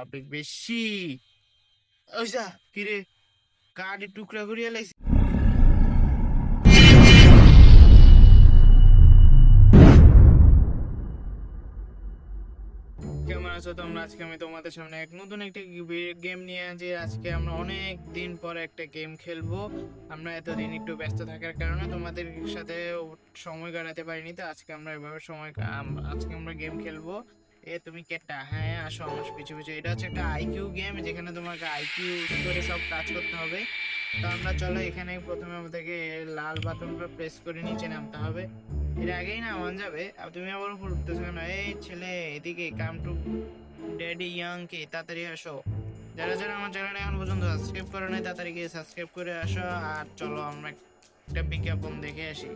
Public বেশি। ওইসা কিরে, কার্ডে টুকরা করিয়া লাইছি। কেমন আছো তোমরা? আজকে আমি তোমাদের সামনে এক নতুন একটা গেম নিয়ে আছি আজকে আমরা অনেক দিন পর একটা গেম খেলব। আমরা এতদিন একটু ব্যস্ত থাকার কারণে তোমাদের সাথে সময় কাটাতে পারিনি, তো আজকে আমরা এভাবে সময় আজকে আমরা গেম খেলব। এ, তুমি কেটা হ্যাঁ আসো আমার পিছু পিছু। এটা হচ্ছে একটা আইকিউ গেম যেখানে তোমাকে আইকিউ করে সব কাজ করতে হবে। তো আমরা চলো এখানে প্রথমে আমাদেরকে লাল বাটনটা প্রেস করে নিচে নামতে হবে। এর আগেই না মন যাবে। আর তুমি আবার উপর উঠতেছো কেন? এই ছেলে, এদিকে কাম টু ড্যাডি ইয়াং কে, তাড়াতাড়ি আসো। যারা যারা আমার চ্যানেল এখন পর্যন্ত সাবস্ক্রাইব করে নাই, তাড়াতাড়ি গিয়ে সাবস্ক্রাইব করে আসো। আর চলো আমরা একটা বিজ্ঞাপন দেখে আসি।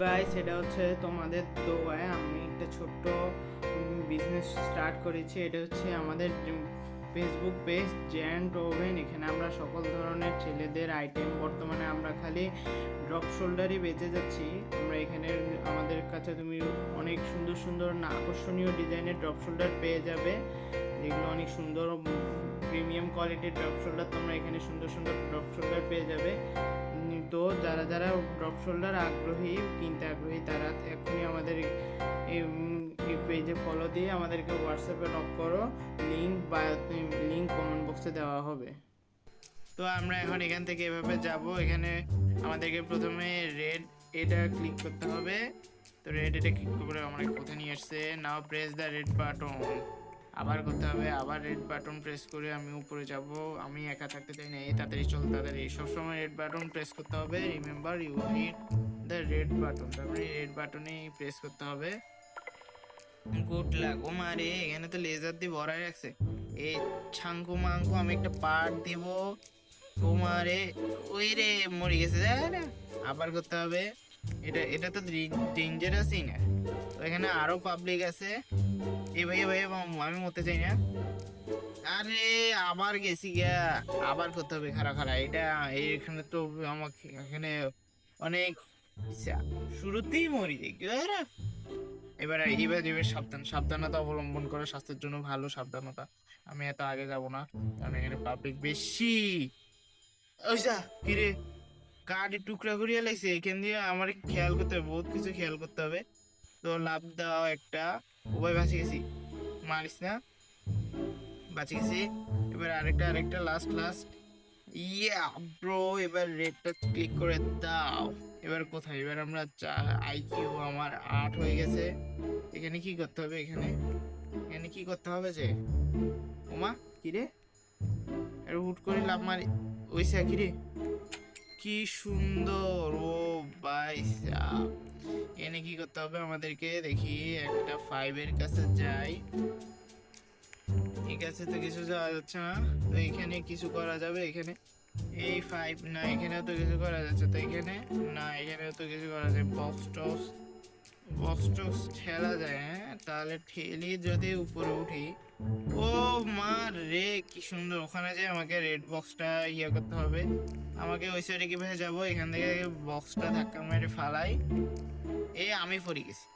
ভাই সেটা হচ্ছে তোমাদের দোয়ায় আমি একটা ছোট্ট বিজনেস স্টার্ট করেছি, এটা হচ্ছে আমাদের ফেসবুক পেজ জ্যান্ট ওভেন এখানে আমরা সকল ধরনের ছেলেদের আইটেম বর্তমানে আমরা খালি ড্রপ শোল্ডারই বেঁচে যাচ্ছি। আমরা এখানে আমাদের কাছে তুমি অনেক সুন্দর সুন্দর না, আকর্ষণীয় ডিজাইনের ড্রপ শোল্ডার পেয়ে যাবে। যেগুলো অনেক সুন্দর প্রিমিয়াম কোয়ালিটির ড্রপ শোল্ডার তোমরা এখানে সুন্দর সুন্দর ড্রপ শোল্ডার পেয়ে যাবে। তো যারা যারা ড্রপ শোল্ডার আগ্রহী, কিনতে আগ্রহী, তারা এখনই আমাদের এই পেজে ফলো দিয়ে আমাদেরকে হোয়াটসঅ্যাপে নক করো। লিঙ্ক বা লিঙ্ক কমেন্ট বক্সে দেওয়া হবে। তো আমরা এখন এখান থেকে এভাবে যাব। এখানে আমাদেরকে প্রথমে রেড এটা ক্লিক করতে হবে। তো রেড এটা ক্লিক করে আমরা কোথায় নিয়ে আসছে? Now press the red button আবার করতে হবে। আবার রেড বাটন প্রেস করে আমি উপরে যাব। আমি একা থাকতে চাই না। এই তাড়াতাড়ি চল, তাড়াতাড়ি। সবসময় রেড বাটন প্রেস করতে হবে। Remember you hit the red button তারপরে রেড বাটনেই প্রেস করতে হবে। Good luck. ও মারে এখানে তো লেজার দিয়ে ভরাই রাখছে। এই ছাঙ্কু মাঙ্কু, আমি একটা পার্ট দিব। তোমারে ওই রে, মরে গেছে। আবার করতে হবে। এটা এটা তো ডেঞ্জারাসই না এখানে আরও পাবলিক আছে। এ ভাই এ ভাই আমি মরতে চাই না। আরে, আবার গেছি গিয়া আবার করতে হবে খারা খারা এটা, এখানে তো আমাকে, এখানে অনেক শুরুতেই মরি দেখি এবার এবার এবার সাবধান সাবধানতা অবলম্বন করে স্বাস্থ্যের জন্য ভালো সাবধানতা। আমি এত আগে যাব না কারণ এখানে পাবলিক বেশি। ওইসা কিরে কার্ডে টুকরা করিয়া লাইছে এখান দিয়ে আমার খেয়াল করতে হবে বহুত কিছু খেয়াল করতে হবে। তো লাভ দাও একটা। উভয় বাঁচি গেছি। মারিস না। বাঁচি গেছি। এবার আরেকটা আরেকটা লাস্ট লাস্ট ইয়া ব্রো এবার রেডটা ক্লিক করে দাও। এবার কোথায়? এবার আমরা আইকিউ আমার আট হয়ে গেছে। এখানে কি করতে হবে এখানে? এখানে কি করতে হবে যে? ওমা, কি রে? আর হুট করে লাভ মারি। ওইসা কি রে? কি সুন্দর, ও ভাই সাব। এখানে কি করতে হবে আমাদেরকে? দেখি, একটা ফাইভের কাছে যাই। ঠিক আছে তো কিছু যাওয়া যাচ্ছে না। তো এখানে কিছু করা যাবে, এখানে। এই ফাইভ না, এখানেও তো কিছু করা যাচ্ছে তো এখানে? না, এখানেও তো কিছু করা যায় বক্স টক্স বক্স টক্স ঠেলা যায় হ্যাঁ? তাহলে ঠেলি যদি উপরে উঠি, ও মা রে, কি সুন্দর। ওখানে যে আমাকে রেড বক্সটা ইয়ে করতে হবে। আমাকে ওই সাইডে কীভাবে যাব? এখান থেকে বক্সটা ধাক্কা মেরে ফালাই। এ, আমি পড়ে গেছি।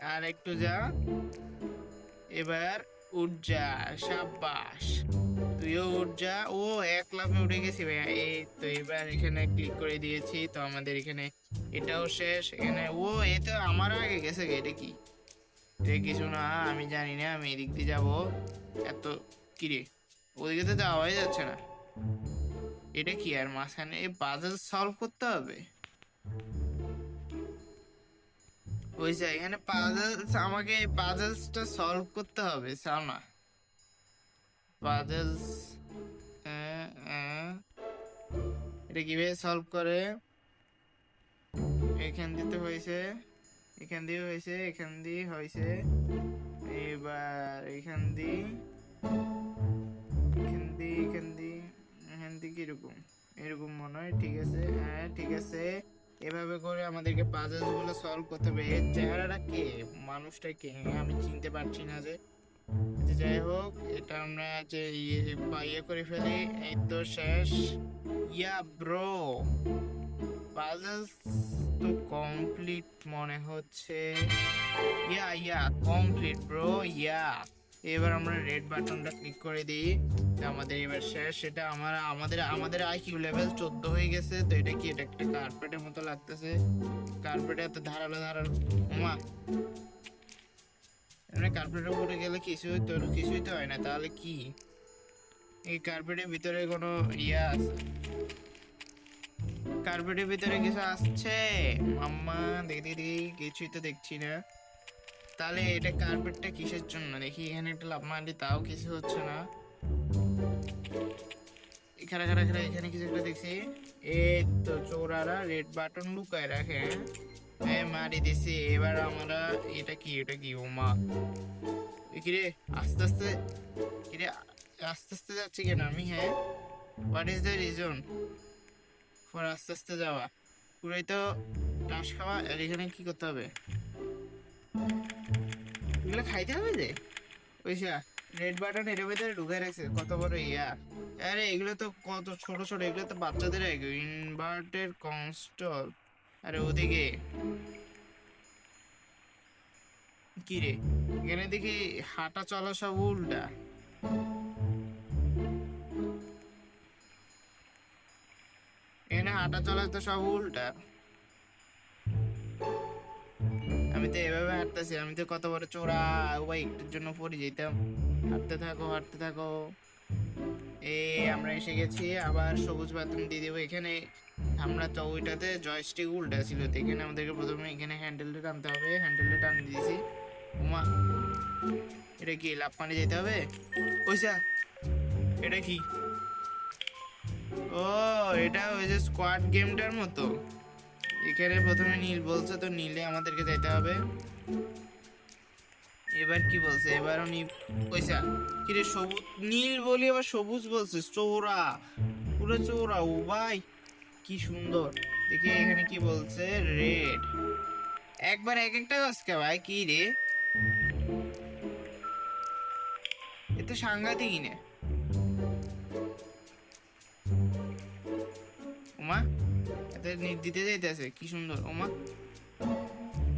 আর একটু যা। এবার উঠ যা সাবাস তুইও উঠ যা। ও এক লাফে উঠে গেছি ভাইয়া। এই তো এবার এখানে ক্লিক করে দিয়েছি। তো আমাদের এখানে এটাও শেষ। এখানে ও এ তো আমার আগে গেছে গে, এটা কি? এটা কিছু না আমি জানি না আমি এদিক দিয়ে যাব। এত কিরে ওদিকে তো যাওয়াই যাচ্ছে না। এটা কি আর মাঝখানে এই পাজল সলভ করতে হবে? ওই যে এখানে পাজলস আমাকে এই পাজলসটা সলভ করতে হবে চাও না পাজলস এটা কীভাবে সলভ করে? এখান দিতে হয়েছে এখান দিয়ে হয়েছে এখান দিয়ে হয়েছে। এবার এখান দিয়ে এখান দিয়ে এখান দিয়ে এখান দিয়ে কীরকম এরকম? মনে হয় ঠিক আছে হ্যাঁ ঠিক আছে। এভাবে করে আমাদেরকে পাজলসগুলো সলভ করতে হবে। এর চেহারাটা কে? মানুষটা কে? হ্যাঁ, আমি চিনতে পারছি না যে। যাই হোক এটা আমরা যে ইয়ে ইয়ে করে ফেলি এই তো শেষ। ইয়া ব্রো পাজলস তো কমপ্লিট মনে হচ্ছে। Yeah yeah complete bro yeah. এবার আমরা রেড বাটনটা ক্লিক করে দিই। তো আমাদের এবার শেষ। সেটা আমার আমাদের আমাদের আইকিউ লেভেল চোদ্দ হয়ে গেছে। তো এটা কি? এটা একটা কার্পেটের মতো লাগতেছে। কার্পেটে এত ধারালো ধারালো ওমা এমনি কার্পেটের উপরে গেলে কিছু হইতো কিছুই তো হয় না, তাহলে কি? এই কার্পেটের ভিতরে কোনো ইয়া আছে? কার্পেটের ভিতরে কিছু আসছে? মাম্মা, দেখি দেখি কিছুই তো দেখছি না। তাহলে এটা কার্পেটটা কিসের জন্য? দেখি, এখানে একটা লাভ মারলি তাও কিছু হচ্ছে না। এখানে এখানে এখানে এখানে কিছু একটা দেখছি। এই তো চোরারা রেড বাটন লুকায় রাখে? হ্যাঁ? মারি দিছি। এবার আমরা এটা কি এটা কি? কেন আমি? হ্যাঁ? আস্তে আস্তে যাওয়া? পুরাই তো টাস খাওয়া, আর এখানে কি করতে হবে? এগুলো খাইতে হবে রেড বাটন এর ভিতরে ঢুকে কত বড় ইয়া। আরে, এগুলো তো কত ছোট ছোট, এগুলো তো বাচ্চাদের ইনভার্টেড কনস্টল আরে ওদিকে। কি রে? এখানে দেখি হাঁটা চলা সব উল্টা। এখানে হাঁটা চলা তো সব উল্টা। আমি তো এভাবে হাঁটতেছি, আমি তো কত বড় চোরা ভাই একটুর জন্য পড়ে যেতাম। হাঁটতে থাকো হাঁটতে থাকো। এই, আমরা এসে গেছি, আবার সবুজ বাতন দিয়ে দেবো এখানে। আমরা তো ওইটাতে জয়স্টিক উল্টা ছিল, তো এখানে আমাদেরকে প্রথমে এখানে হ্যান্ডেলটা টানতে হবে। হ্যান্ডেলটা টান দিয়েছি। উমা, এটা কি লাভ পানি যেতে হবে? ওইসা এটা কি? ও, এটা ওই যে স্কোয়াড গেমটার মতো। এখানে প্রথমে নীল বলছে, তো নীলে আমাদেরকে যেতে হবে। এবার কি বলছে? এবার উনি পয়সা কিরে সবুজ নীল বলি আবার সবুজ বলছে, চৌরা, পুরো চৌরা, ও ভাই, কি সুন্দর। দেখি এখানে কি বলছে, রেড। একবার এক একটা আজকে ভাই, কি রে? এ তো সাংঘাতিকই ওমা, এতে দিতে যাইতেছে, কি সুন্দর, ওমা।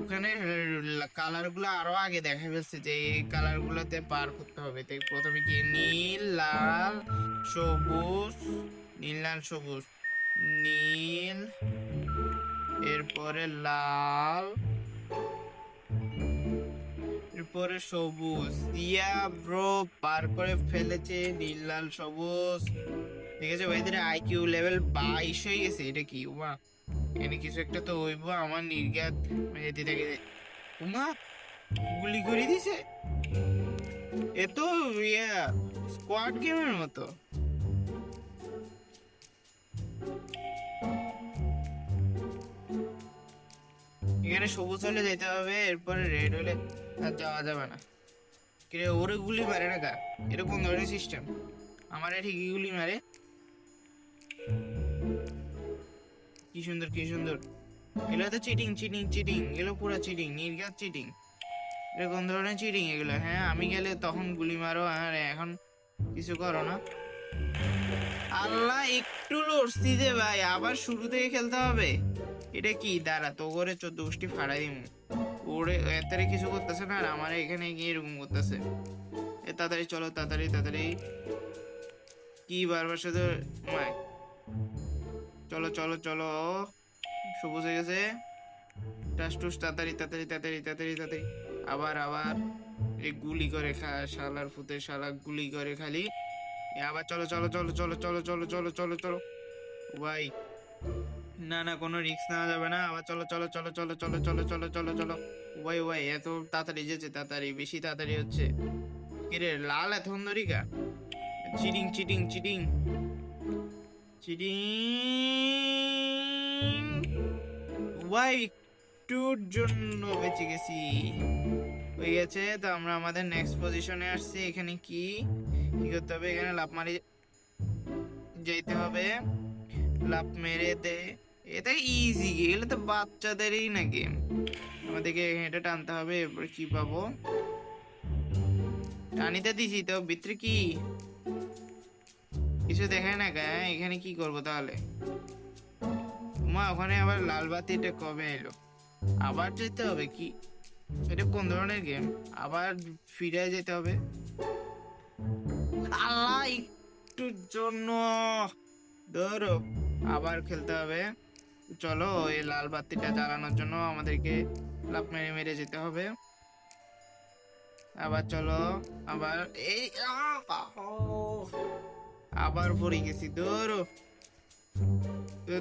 ওখানে কালারগুলো আরও আগে দেখা ফেলছে যে এই কালার গুলোতে পার করতে হবে। তো প্রথমে কি নীল, লাল, সবুজ, নীল, লাল, সবুজ? নীল, এরপরে লাল, এরপরে সবুজ। ইয়া ব্রো পার করে ফেলেছে, নীল, লাল, সবুজ। ঠিক আছে ভাইদের আইকিউ লেভেল বাইশ হয়ে গেছে, এটা কি? উমা এখানে কিছু একটা তো হইব, আমার নির্গাত যেতে থাকে উমা, গুলি করে দিছে। এ তো ইয়া স্কোয়াড গেমের মতো। এখানে সবুজ হলে যেতে হবে, এরপরে রেড হলে আর যাওয়া যাবে না। কিরে, ওরে গুলি মারে না কা এরকম ধরনের সিস্টেম আমার ঠিকই গুলি মারে। কি সুন্দর কি সুন্দর। এগুলো তো চিটিং চিটিং চিটিং এগুলো পুরো চিটিং নির্ঘাত চিটিং এরকম ধরনের চিটিং এগুলো? হ্যাঁ আমি গেলে তখন গুলি মারো আর এখন কিছু করো না। আল্লাহ, একটু লড়ছি যে ভাই, আবার শুরু থেকে খেলতে হবে। এটা কি? দাঁড়া, তো করে চোদ্দ গোষ্ঠী ফাড়াই দিমু। ওরে এতারে কিছু করতেছে না, আর আমার এখানে গিয়ে এরকম করতেছে। এ তাড়াতাড়ি চলো, তাড়াতাড়ি তাড়াতাড়ি। কি বারবার সাথে মায় চলো চলো চলো সবুজ হয়ে গেছে টাস টুস তাড়াতাড়ি তাড়াতাড়ি তাড়াতাড়ি তাড়াতাড়ি তাড়াতাড়ি আবার আবার এই গুলি করে খা শালার ফুতে শালা গুলি করে খালি আবার চলো চলো চলো চলো চলো চলো চলো চলো চলো ভাই না না কোনো রিস্ক নেওয়া যাবে না আবার চলো চলো চলো চলো চলো চলো চলো চলো চলো ও ভাই ও ভাই এত তাড়াতাড়ি যেছে তাড়াতাড়ি বেশি তাড়াতাড়ি হচ্ছে কিরে লাল এত সুন্দরিকা চিটিং চিটিং চিটিং চিটিং। ভাই একটুর জন্য বেঁচে গেছি। হয়ে গেছে, তো আমরা আমাদের নেক্সট পজিশনে আসছি। এখানে কি? কি করতে হবে? এখানে লাফ মারি যেতে হবে। লাফ মেরে দে। এটা ইজি এগুলো তো বাচ্চাদেরই না গেম আমাদেরকে এটা টানতে হবে, এরপর কি পাবো? টানিতে দিছি তো, ভিতরে কি? কিছু দেখায় না এখানে কি করব তাহলে? মা, ওখানে আবার লাল বাতিটা কবে এলো? আবার যেতে হবে কি? এটা কোন ধরনের গেম আবার ফিরে যেতে হবে? আল্লাহ, একটুর জন্য। ধরো, আবার খেলতে হবে। চলো, এই লাল বাতিটা জ্বালানোর জন্য আমাদেরকে লাফ মেরে মেরে যেতে হবে। আবার চলো, আবার এই আবার পড়ে গেছি, ধরো।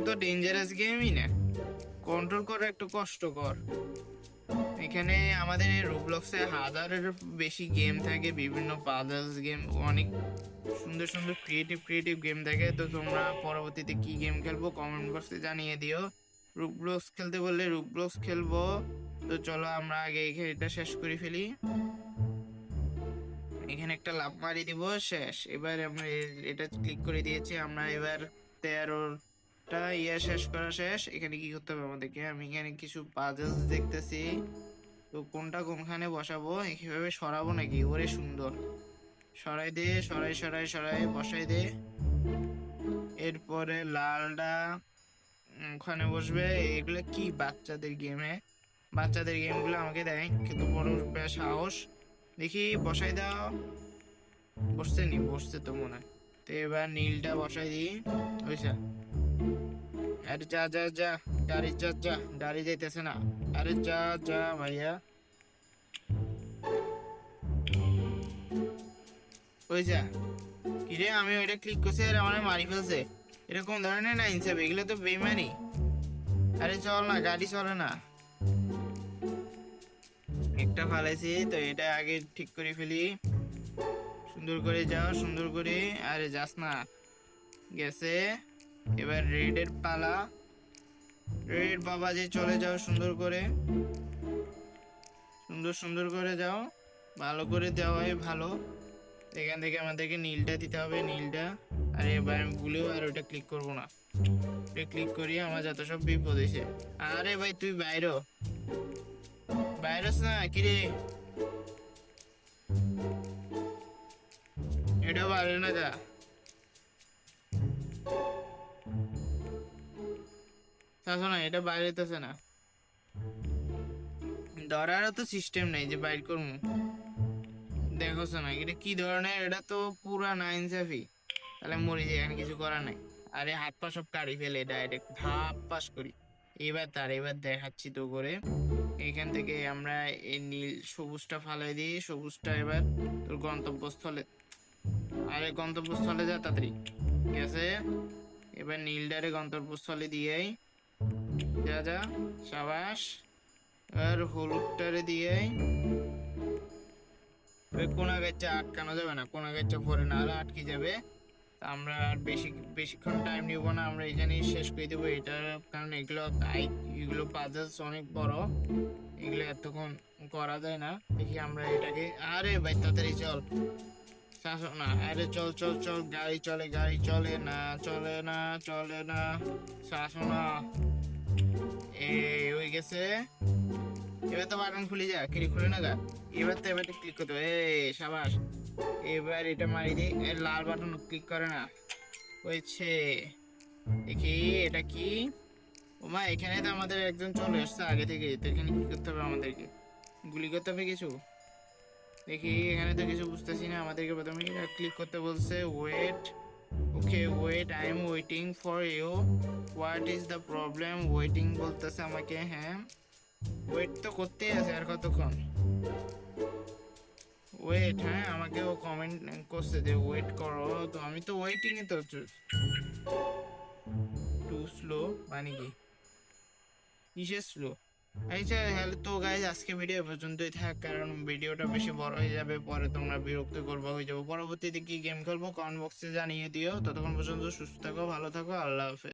তো ডেঞ্জারাস গেমই না। কন্ট্রোল করা একটু কষ্টকর। এখানে আমাদের রোবলক্সে হাজারের বেশি গেম থাকে, বিভিন্ন পাজলস গেম অনেক সুন্দর সুন্দর ক্রিয়েটিভ ক্রিয়েটিভ গেম থাকে। তো তোমরা পরবর্তীতে কি গেম খেলব কমেন্ট বক্সে জানিয়ে দিও। রুবলক্স খেলতে বললে রুবলক্স খেলব। তো চলো আমরা আগে এটা শেষ করে ফেলি। এখানে একটা লাভ মারি দিব শেষ। এবার আমরা এটা ক্লিক করে দিয়েছি আমরা এবার তেরোটা ইয়ে শেষ করা শেষ। এখানে কি করতে হবে আমাদেরকে? আমি এখানে কিছু পাজলস দেখতেছি। তো কোনটা কোনখানে বসাবো? কীভাবে সরাবো নাকি? ওরে সুন্দর। সরাই দে সরাই সরাই সরাই বসাই দে। এরপরে উম, ওখানে বসবে। এগুলো কি বাচ্চাদের গেমে বাচ্চাদের গেমগুলো আমাকে দেয় কিন্তু বড় সাহস। দেখি বসাই দাও। বসছে নি বসছে তো মনে হয়। তো এবার নীলটা বসাই দিই। বুঝছা? আরে যা যা যা, গাড়ি, যা যা, গাড়ি যাইতেছে না। আরে যা যা, ভাইয়া। ওই যা কিরে, আমি ওইটা ক্লিক করছি, আর আমার মারি ফেলছে। এরকম ধরনের না ইনসাফ এগুলো তো বেমানি আরে চল না, গাড়ি চলে না। একটা ফালাইছি, তো এটা আগে ঠিক করে ফেলি। সুন্দর করে যাও, সুন্দর করে। আরে যাস না গেছে। এবার রেডের পালা। রেড বাবা যে চলে যাও সুন্দর করে। সুন্দর সুন্দর করে যাও। ভালো করে দেওয়াই ভালো। এখান থেকে আমাদেরকে নীলটা দিতে হবে, নীলটা। আর এবার আমি ভুলেও আর ওটা ক্লিক করব না। এটা ক্লিক করি আমার যত সব বিপদ হয়েছে। আরে ভাই, তুই বাইরে। আছ না কিরে এটা বাইরে না যা। থাকো না এটা বাইরে যেতেছে না। ধরারও তো সিস্টেম নেই যে বাইর করব। দেখো না এটা কি ধরনের, এটা তো পুরা না ইনসাফি তাহলে মরি যাই এখানে কিছু করার নাই। আরে হাত পা সব কাড়ি ফেলে ডাইরেক্ট ধাপ পাস করি। এবার তার, এবার দেখাচ্ছি তো করে। এখান থেকে আমরা এই নীল সবুজটা ফালাই দিই। সবুজটা এবার তোর গন্তব্যস্থলে। আরে গন্তব্যস্থলে যা তাড়াতাড়ি। ঠিক আছে? এবার নীলটারে গন্তব্যস্থলে দিয়েই যা যা, সাবাস। আর হলুদটারে দিয়েই ওই কোনা গাছটা আটকানো যাবে না কোনা গাছটা পরে না হলে আটকে যাবে। আমরা আর বেশি বেশিক্ষণ টাইম নিব না, আমরা এখানেই শেষ করে দেবো। এটার কারণ এগুলো আই- এগুলো পাজলস অনেক বড়। এগুলো এতক্ষণ করা যায় না। দেখি আমরা এটাকে আরে ভাই, তাড়াতাড়ি চল। শাসো না, আরে চল চল চল, গাড়ি চলে গাড়ি চলে না চলে না চলে না। শাসো না। এই, হয়ে গেছে। এবার তো বাটন খুলে যা কিরি খুলে না গা? এবার তো এবার ক্লিক করতে হবে। এই, সাবাস। এবার এটা মারি দিই লাল বাটন ক্লিক করে না। হয়েছে। দেখি, এটা কি? ওমা এখানে তো আমাদের একজন চলে আসছে আগে থেকে, তো এখানে কি করতে হবে আমাদেরকে? গুলি করতে হবে কিছু? দেখি, এখানে তো কিছু বুঝতেছি না আমাদেরকে প্রথমে। ক্লিক করতে বলছে wait okay wait I am waiting for you what is the problem waiting বলতেছে আমাকে হ্যাঁ? ওয়েট তো করতেই আছে আর কতক্ষণ? ওয়েট হ্যাঁ আমাকে ও কমেন্ট করছে যে ওয়েট করো। তো আমি তো ওয়েটিং এ তো টু স্লো মানে কি? কিসের স্লো আচ্ছা হ্যালো তো গাইজ আজকে ভিডিও পর্যন্তই থাক, কারণ ভিডিওটা বেশি বড় হয়ে যাবে, পরে তোমরা বিরক্ত করব হয়ে যাব। পরবর্তীতে কি গেম খেলব কমেন্ট বক্সে জানিয়ে দিও। ততক্ষণ পর্যন্ত সুস্থ থাকো, ভালো থাকো, আল্লাহ হাফেজ।